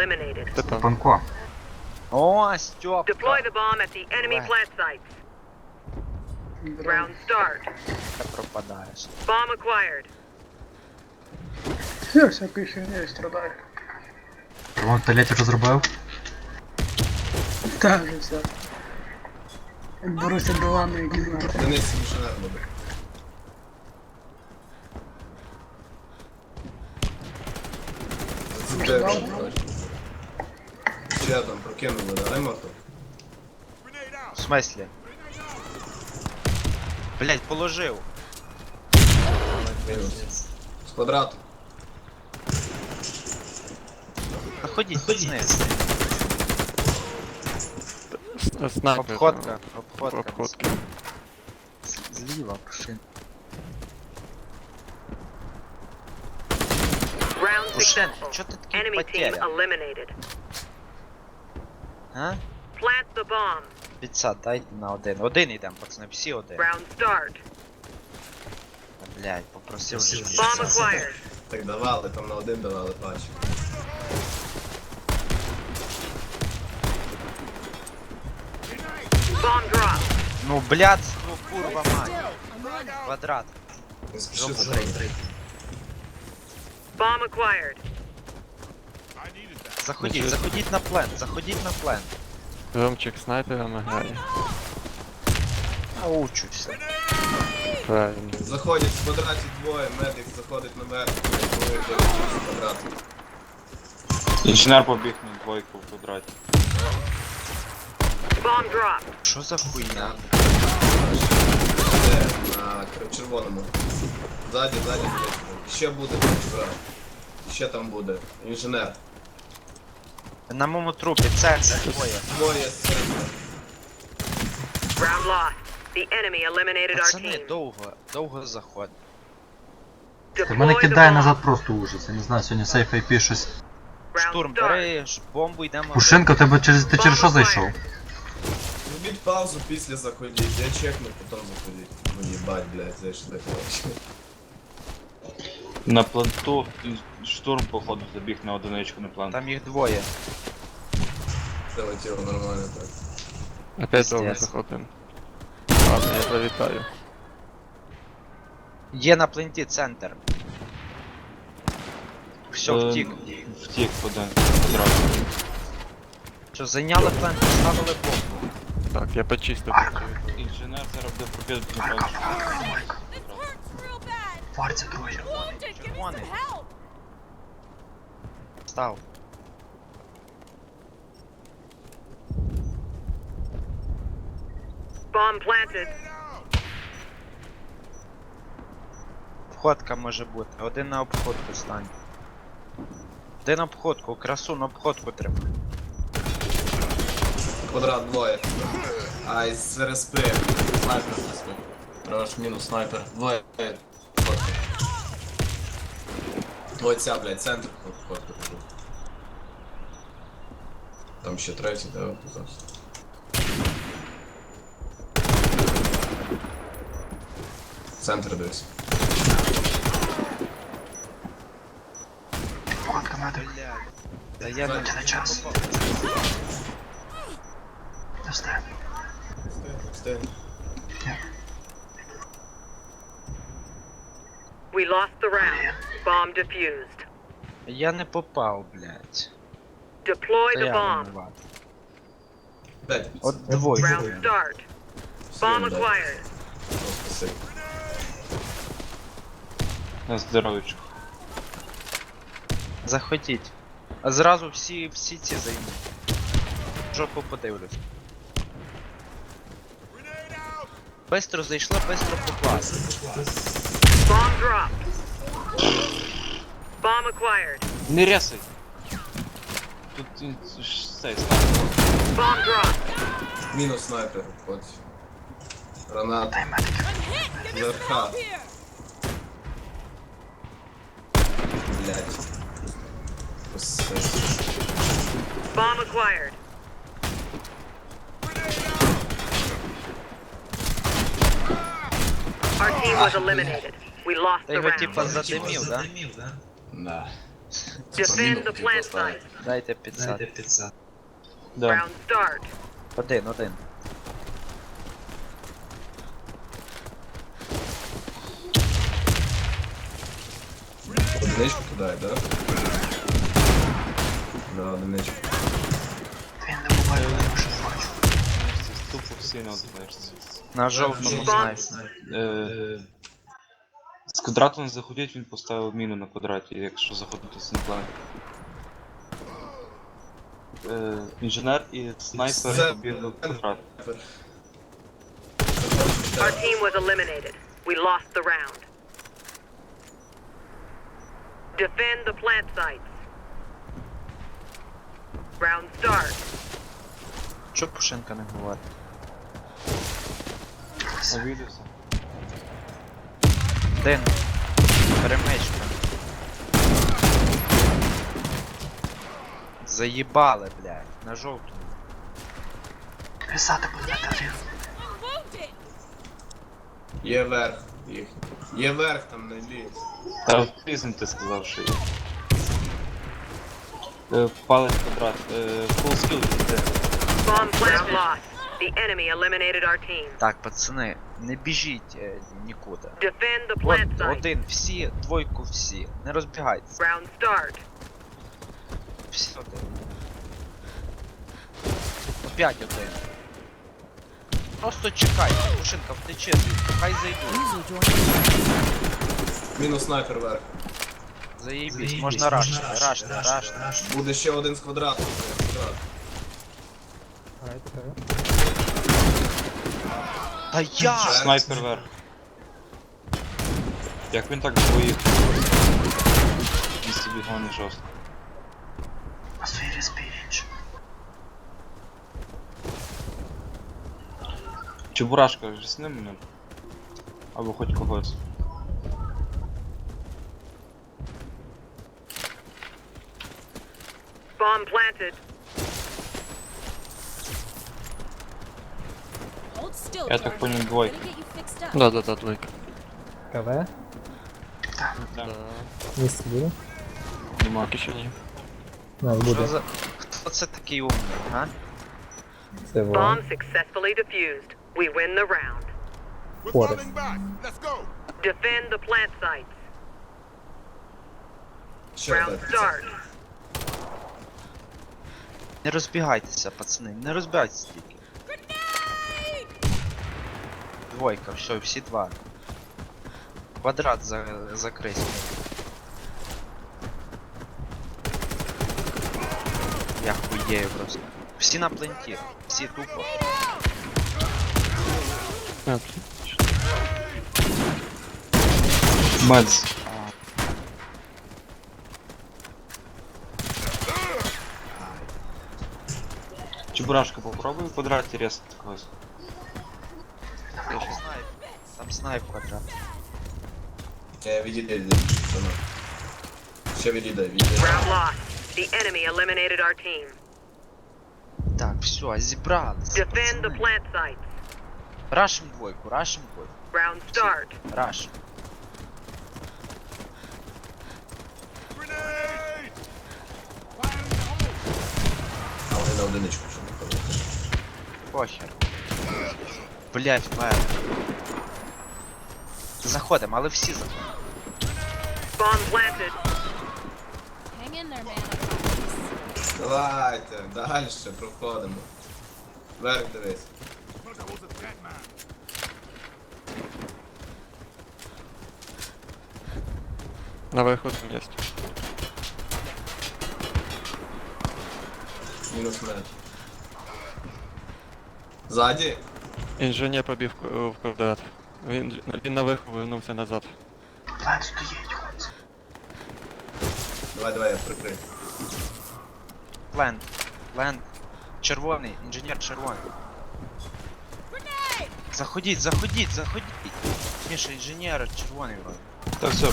eliminated. Ти там. Панко. О, Стьопка. Deploy the bomb at the enemy Right. plant sites. Round start. Ти пропадаєш. Bomb acquired. Все, всякої херні страдаю. Роман туалет вже зробив? Та вже все. Як Боруся до ванної кімнати. Денис інженер буде. Зацепив, що хочеш. Ще там прокинули, давай мото. В смислі? Блять, положив. З квадрату. Заходіть, знизу. С- Снайпер. Обходка, обходка. Обходки. З- Зліва, пушин. Round successful. чо ти такий Enemy team потеря? eliminated. А? Plant the bomb. Піца, дайте на один. Один йдемо, пацани, всі один. Round start. Блять, попросив же. Bomb acquired. Так давали, там на один давали, бачу. Bomb dropped. Ну, блядство, курва мать. Квадрат. Не спіши Жопу за дрей. Bomb acquired. Заходіть, заходіть на плен, заходіть на плен. Ромчик снайперами грає. Научуся. Правильно. Заходять в квадраті двоє, медик заходить наверх, двоє дивиться з квадрату. Інженер побіг на двойку в квадраті. Bomb dropped. Що за хуйня? Де? На кр- червоному. Ззаді, ззаді, блядь. Ще буде. Ще там буде. Інженер. На моєму трупі, це, це двоє. Двоє. Round lost. The enemy eliminated our Пацани, team. довго, довго заход. Ти мене Deploy the кидає bomb. назад просто ужас. Я не знаю, сьогодні сейф IP щось. Round Штурм, start. бери ж бомбу, йдемо. Пушинка, тебе через ти через що зайшов? Робіть паузу після заходіть. Я чекну, потім заходіть. Ну їбать, блядь, зайшли. На планту штурм, походу, забіг на одиничку на план. Там їх двоє. Залетіло нормально так. Опять довго Пиздец. Ладно, я залітаю. Є на пленті центр. Все, Е, втік. Втік один квадрат. Що, зайняли плент, поставили бомбу. Так, я почистив. Інженер зараз буде Фарці троє. Червоний. Став. Bomb planted. Обходка може бути. Один на обходку стань. Один на обходку, красу на обходку треба. Квадрат двоє. А із РСП. Снайпер. Трош мінус снайпер. Двоє. Фотка. Оця, блядь, центр фотка кажу. Там ще третій, да, оказався. Центр дивись. Фотка медик. Та я Це на час. Достань. Стель. We lost the round. Bomb defused. Я не попав, блядь. Deploy the я bomb. винуват. От двоє. Round start. Bomb acquired. На здоров'ячку. Заходіть. А зразу всі, всі ці займуть. Жопу подивлюсь. Бистро зайшла, бистро покласти. Bomb dropped. Bomb acquired. Не рясай! Тут е, ж цей став. Bomb dropped. Мінус снайпер. От. Гранат. Верха. Блять. Bomb acquired. Our team was eliminated. We lost Та the його round. типа задимів, да? Да. Defend the plant site. Дайте 500. Дайте 500. Да. Round start. Один, один. Одиничку кидає, да? Да, одиничку. Він не буває, тому що бачу. Тупо всі на одиничці. На жовтому Бомб. З квадрату не заходять, він поставив міну на квадраті, якщо заходити з неплани. Е, інженер і снайпер побігли в квадрат. Our team was eliminated. We lost the round. Defend the plant sites. Round start. Чо Пушенка не говорить? Обідався. Один. Перемичка. Заїбали, блядь. На жовтому. Писати буде тариф. Є верх їх. Є верх там на ліс. Та пізно ти сказав, що є. Е, Палець квадрат. Е, Full skill йде. Bomb plant lost. The enemy eliminated our team. Так, пацани, не біжіть е, нікуди. Defend the От, plant site. один, всі, двойку всі. Не розбігайтеся. Round start. Всі один. Опять один. Просто чекайте, Пушинка втече звідти, хай зайдуть. Мінус снайпер верх. Заїбісь, можна рашти, рашти, рашти. Буде ще один з квадрату. квадрат. Та я! Снайпер вверх. Як він так двоїх? Він собі гонить жорстко. Респі інше. Чебурашка, жесни мене. Або хоч когось. Bomb planted. Я так понял, двойка. Да, да, да, двойка. КВ? Да. Місце буде? Нема. Поки що ні. Нас Що за... Хто це такий умний, а? Це вон. Bomb successfully defused. We win the round. Форест. Defend the plant sites. Ще Round один. start. Не розбігайтеся, пацани, не розбігайтеся тільки. Двойка, все, всі два. Квадрат за... закрий. Я хуєю просто. Всі на пленті, всі тупо. А, Медс. Чебурашка, попробуй в квадраті резати снайп квадрат. Е, Відійди, відійди. пацани. Ще відійде, відійде. Round lost. The enemy eliminated our team. Так, все, зібралися. Defend the пацани. plant sites. Рашим двойку, рашим двойку. Round start. Рашим. А вони на одиничку вже не ходять. Похер. Блять, мер. Заходимо, але всі заходимо. Bomb planted. Hang in there, man. I got this. Давайте, далі проходимо. Верх дивись. Наверху є. Мінус меч. Ззаді. Інженер побіг в в квадрат. Він, він наверху вернувся назад. План стоїть, хлопці. Давай, давай, я прикрию. Ленд. Ленд. Червоний, інженер червоний. Заходіть, заходіть, заходіть. Міша, інженер червоний вроде. Та все.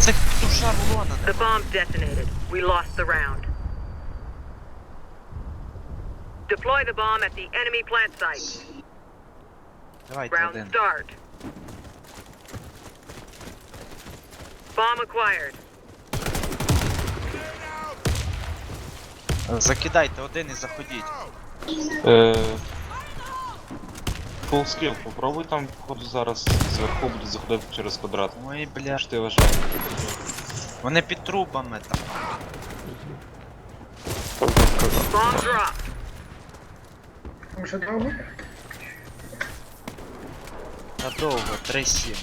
Це душа Рулона. The bomb detonated. We lost the round. Deploy the bomb at the enemy plant site. Давайте Round один. start. Bomb acquired. Закидайте один і заходіть. Е, Full skill, попробуй там, походу зараз зверху буде заходити через квадрат. Ой, бля. Що ти вважаєш? Вони під трубами там. Bomb dropped. Що довго? Та довго, 3-7.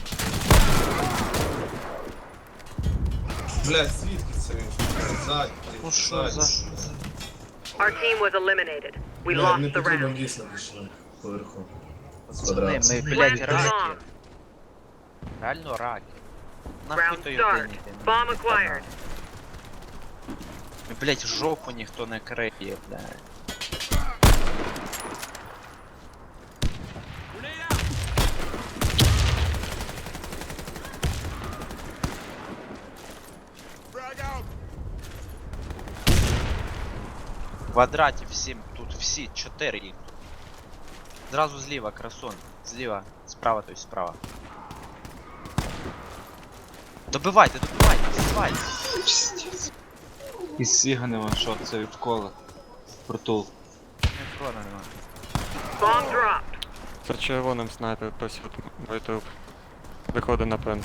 Блядь, звідки це він? Ззаді, Ну що за... Our team was eliminated. We Бля, не lost the потрібно round. дійсно пішли поверху. З Пацани, квадрату. ми, блядь, the раки. Реально раки. Нахуй Round той start. один іде? Bomb acquired. Блядь, жопу ніхто не криє, блядь. В квадраті всім, тут всі, чотири їх. Зразу зліва, красун. Зліва, справа, то есть справа. Добивайте, добивайте, добивайте. Із Сігани ваншот, це від кола. Притул. Не крона нема. Bomb dropped. За червоним снайпер YouTube. Виходить на пент.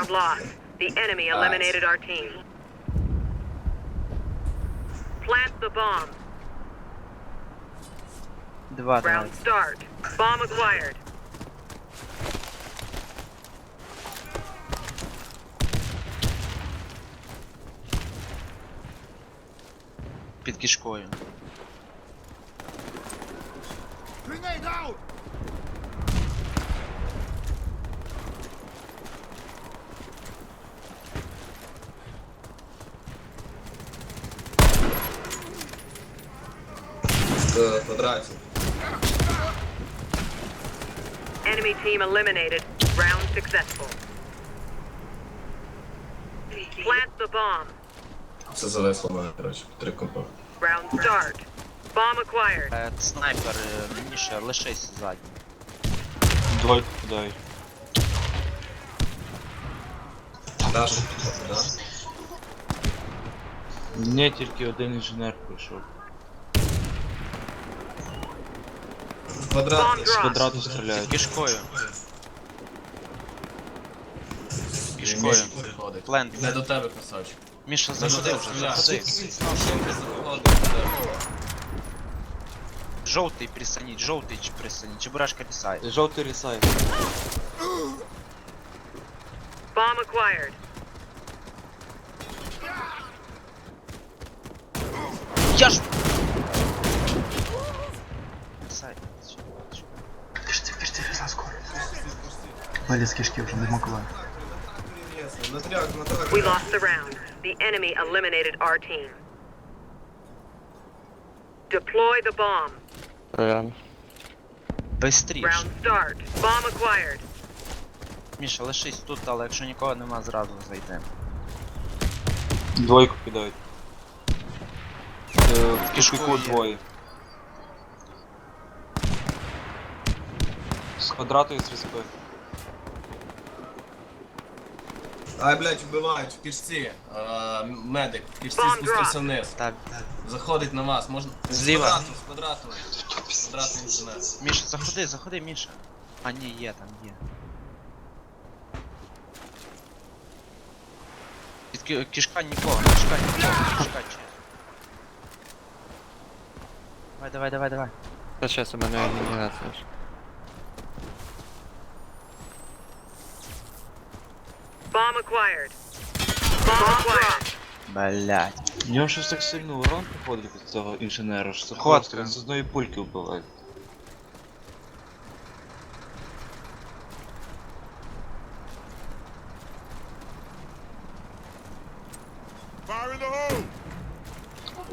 Round lost. The enemy eliminated our team. Plant the bomb. Два, давай. Round start. Bomb acquired. Під кишкою. В квадраті. Enemy team eliminated. Round successful. Plant the bomb. Все завесло в мене, коротше, три компа. Round start. Bomb acquired. Е, снайпер, е, Міша, лишись ззаді. Двойку кидають. Наш, да? Ні, тільки один інженер прийшов. В квадраті. Bomb З drop. квадрату Під стріляють. кишкою. Кишкою. Мішка приходить. Плент. Іде до тебе, красавчик. Міша, Не заходи до вже, тебе, заходи. заходи. до тебе. Жовтий присаніть, жовтий чи присаніть, чебурашка лісає. Жовтий рісай. Bomb acquired. Я ж... Виліз кишки на тряк. We lost the round. The enemy eliminated our team. Deploy the bomb. Реально. Бистріше. Round start. Bomb acquired. Міша, лишись тут, але якщо нікого нема, зразу зайдемо. Двойку кидають. Е, в Кишку двоє. З квадрату і з респи. Ай, блядь, вбивають в кишці. А, медик, в кишці Bomb спустився drop. вниз. Так, Заходить на вас, можна... Зліва. З квадрату, з квадрату. Квадратний інженер. Міша, заходи, заходи, Міша. А ні, є, там є. Під ки- кишка нікого, кишка нікого, кишка чесно. Давай, давай, давай, давай. Та щас у мене генерація Блять. У нього щось так сильно урон приходить від цього інженера, що це Ходка. просто він з одної пульки вбиває.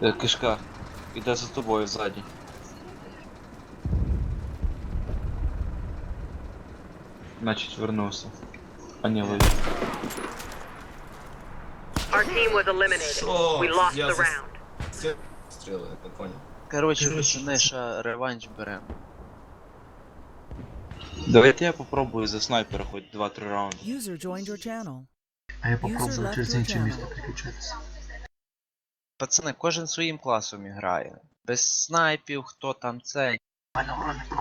Е, Кишка. Іде за тобою ззаді. Значить вернувся. Вийшов. Our team was eliminated. Що? We lost Я the за- round. Стріли, не понял. Короче, пацани, ще реванш беремо. Давайте я попробую за снайпера хоч 2-3 раунди. User joined your channel. А я попробую через інше місто переключитися. Пацани, кожен своїм класом грає. Без снайпів, хто там це. У мене урон не